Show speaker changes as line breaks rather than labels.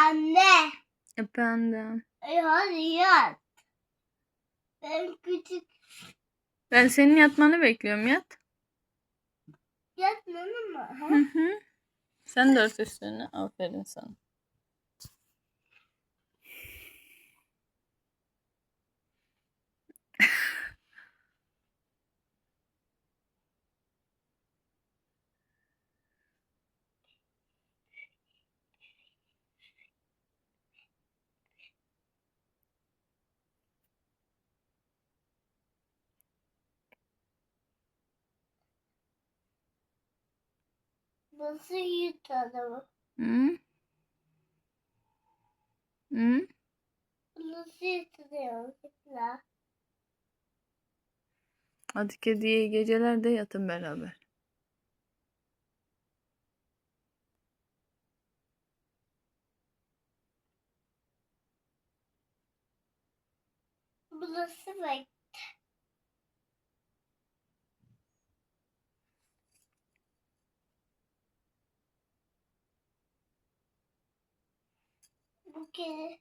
Anne.
Efendim.
Yat. Ben küçük
Ben senin yatmanı bekliyorum yat.
yatmadım mı?
Hı hı. Sen de ört üstünü. Aferin sana.
Nasıl yutalım?
Hı? Hı?
Nasıl yutalım? La.
Hadi kediye iyi geceler de yatın beraber.
Bu nasıl bak? Okay.